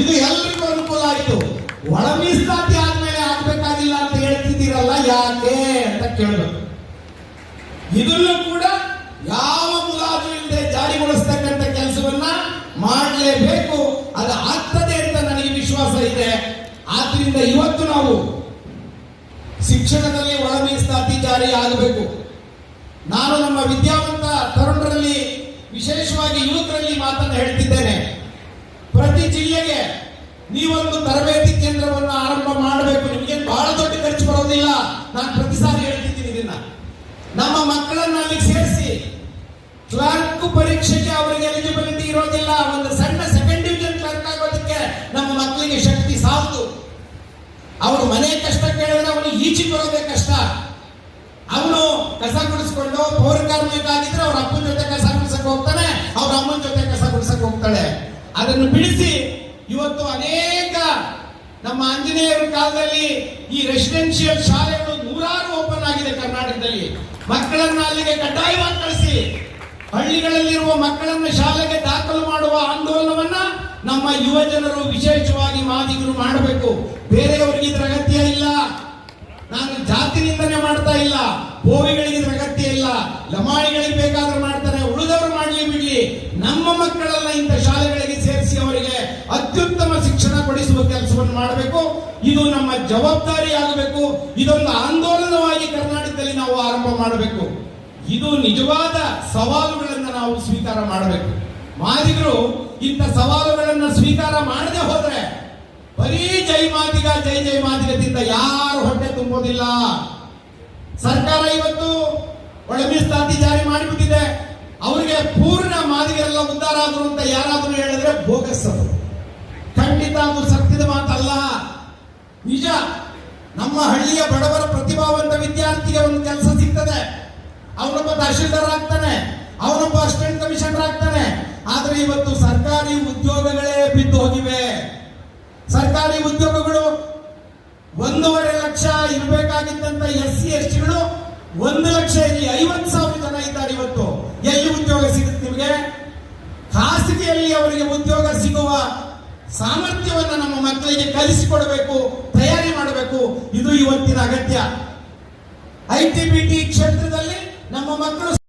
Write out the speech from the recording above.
ಇದು ಎಲ್ರಿಗೂ ಅನುಕೂಲ ಆಯ್ತು. ಒಳ ಮೀಸಲಾತಿ ಆದ್ಮೇಲೆ ಆಗ್ಬೇಕಾಗಿಲ್ಲ ಅಂತ ಹೇಳ್ತಿದ್ದೀರಲ್ಲ ಯಾಕೆ ಅಂತ ಕೇಳಬೇಕು. ಇದನ್ನು ಕೂಡ ಯಾವ ಮುಲಾಜು ಇಲ್ಲದೆ ಜಾರಿಗೊಳಿಸ್ತಕ್ಕಂಥ ಕೆಲಸವನ್ನ ಮಾಡಲೇಬೇಕು. ಅದು ಆಗ್ತದೆ ಅಂತ ನನಗೆ ವಿಶ್ವಾಸ ಇದೆ. ಆದ್ರಿಂದ ಇವತ್ತು ನಾವು ಶಿಕ್ಷಣದಲ್ಲಿ ಒಳ ಮೀಸಲಾತಿ ಜಾರಿ ಆಗಬೇಕು. ನಾನು ನಮ್ಮ ವಿದ್ಯಾವಂತ ತರುಣರಲ್ಲಿ, ವಿಶೇಷವಾಗಿ ಯುವಕರಲ್ಲಿ ಮಾತನ್ನು ಹೇಳ್ತಿದ್ದೇನೆ. ಪ್ರತಿ ಜಿಲ್ಲೆಗೆ ನೀವೊಂದು ತರಬೇತಿ ಕೇಂದ್ರವನ್ನು ಆರಂಭ ಮಾಡಬೇಕು. ನಿಮಗೆ ಬಹಳ ದೊಡ್ಡ ಖರ್ಚು ಬರೋದಿಲ್ಲ. ನಾನು ಪ್ರತಿ ಸಾರಿ ಹೇಳ್ತಿದ್ದೀನಿ ಇದನ್ನ. ನಮ್ಮ ಮಕ್ಕಳನ್ನ ಅಲ್ಲಿಗೆ ಸೇರಿಸಿ ಕ್ಲರ್ಕ್ ಪರೀಕ್ಷೆಗೆ ಅವರಿಗೆ ಎಲಿಜಿಬಿಲಿಟಿ ಇರೋದಿಲ್ಲ. ಒಂದು ಸಣ್ಣ ಸೆಕೆಂಡ್ ಡಿವಿಜನ್ ಕ್ಲರ್ಕ್ ಆಗೋದಕ್ಕೆ ನಮ್ಮ ಮಕ್ಕಳಿಗೆ ಶಕ್ತಿ ಸಾಲದು. ಅವರು ಮನೆ ಕಷ್ಟ ಕೇಳಿದ್ರೆ ಅವನಿಗೆ ಈಚೆ ಬರೋದೇ ಕಷ್ಟ. ಅವನು ಕಸ ಗುಡಿಸ್ಕೊಂಡು ಪೌರ ಕಾರ್ಮಿಕ ಆಗಿದ್ರೆ ಅವ್ರ ಅಪ್ಪನ ಜೊತೆ ಕಸ ಅದನ್ನು ಬಿಡಿಸಿ ಇವತ್ತು ಅನೇಕ ನಮ್ಮ ಆಂಜನೇಯರ ಕಾಲದಲ್ಲಿ ಈ ರೆಸಿಡೆನ್ಷಿಯಲ್ ಶಾಲೆಗಳು ನೂರಾರು ಓಪನ್ ಆಗಿದೆ ಕರ್ನಾಟಕದಲ್ಲಿ. ಮಕ್ಕಳನ್ನ ಅಲ್ಲಿಗೆ ಕಡ್ಡಾಯವಾಗಿ ಕಳಿಸಿ. ಹಳ್ಳಿಗಳಲ್ಲಿರುವ ಮಕ್ಕಳನ್ನು ಶಾಲೆಗೆ ದಾಖಲು ಮಾಡುವ ಆಂದೋಲನವನ್ನ ನಮ್ಮ ಯುವ ಜನರು ವಿಶೇಷವಾಗಿ ಮಾದಿಗರು ಮಾಡಬೇಕು. ಬೇರೆಯವರಿಗೆ ಇದರ ಅಗತ್ಯ ಇಲ್ಲ. ನಾನು ಜಾತಿ ನಿಂದನೆ ಮಾಡ್ತಾ ಇಲ್ಲ. ಹೋವಿಗಳಿಗೆ ಇದ್ರ ಅಗತ್ಯ ಇಲ್ಲ. ಲಮಾಣಿಗಳಿಗೆ ಬೇಕಾದ್ರೂ ಮಾಡ್ತಾರೆ. ಉಳಿದವರು ಮಾಡಲಿ ಬಿಡ್ಲಿ. ನಮ್ಮ ಮಕ್ಕಳೆಲ್ಲ ಇಂಥ ಶಾಲೆಗಳಿಗೆ ಮಾಡಬೇಕು, ಇದು ನಮ್ಮ ಜವಾಬ್ದಾರಿ ಆಗಬೇಕು, ಇದೊಂದು ಆಂದೋಲನವಾಗಿ ಕರ್ನಾಟಕದಲ್ಲಿ ನಾವು ಆರಂಭ ಮಾಡಬೇಕು. ಇದು ನಿಜವಾದ ಸವಾಲುಗಳನ್ನು ನಾವು ಸ್ವೀಕಾರ ಮಾಡಬೇಕು. ಮಾದಿಗರು, ಇಂಥ ಸವಾಲುಗಳನ್ನು ಸ್ವೀಕಾರ ಮಾಡದೆ ಹೋದ್ರೆ, ಬರೀ ಜೈ ಮಾದಿಗ, ಜೈ ಜೈ ಮಾದಿಗದಿಂದ ಯಾರು ಹೊಟ್ಟೆ ತುಂಬೋದಿಲ್ಲ. ಸರ್ಕಾರ ಇವತ್ತು ಒಳ ಮೀಸಲಾತಿ ಜಾರಿ ಮಾಡಿಬಿಟ್ಟಿದೆ. ಅವರಿಗೆ ಪೂರ್ಣ ಮಾದಿಗರೆಲ್ಲ ಉದ್ಧಾರ ಆದ್ರು ಅಂತ ಯಾರಾದರೂ ಹೇಳಿದ್ರೆ ಬೋಗಸ್ ಅದು ನಿಜ, ನಮ್ಮ ಹಳ್ಳಿಯ ಬಡವರ ಪ್ರತಿಭಾವಂತ ವಿದ್ಯಾರ್ಥಿಗೆ ಒಂದು ಕೆಲಸ ಸಿಗ್ತದೆ. ಅವನೊಬ್ಬ ತಹಶೀಲ್ದಾರ್ ಆಗ್ತಾನೆ, ಅವನೊಬ್ಬ ಅಸಿಸ್ಟೆಂಟ್ ಕಮಿಷನರ್ ಆಗ್ತಾನೆ. ಆದ್ರೆ ಇವತ್ತು ಸರ್ಕಾರಿ ಉದ್ಯೋಗಗಳೇ ಬಿದ್ದು ಹೋಗಿವೆ. ಸರ್ಕಾರಿ ಉದ್ಯೋಗಗಳು ಒಂದೂವರೆ ಲಕ್ಷ ಇರಬೇಕಾಗಿದ್ದಂತ ಎಸ್ ಸಿ ಎಸ್ ಟಿಗಳು ಒಂದು ಲಕ್ಷ ಇಲ್ಲಿ ಐವತ್ತು ಸಾವಿರ ಜನ ಇದ್ದಾರೆ ಇವತ್ತು. ಎಲ್ಲಿ ಉದ್ಯೋಗ ಸಿಗುತ್ತೆ ನಿಮಗೆ? ಖಾಸಗಿಯಲ್ಲಿ ಅವರಿಗೆ ಉದ್ಯೋಗ ಸಿಗುವ ಸಾಮರ್ಥ್ಯವನ್ನು ನಮ್ಮ ಮಕ್ಕಳಿಗೆ ಕಲಿಸಿಕೊಡಬೇಕು. ಮಾಡಬೇಕು. ಇದು ಇವತ್ತಿನ ಅಗತ್ಯ. ಐ ಟಿ ಬಿ ಟಿ ಕ್ಷೇತ್ರದಲ್ಲಿ ನಮ್ಮ ಮಕ್ಕಳು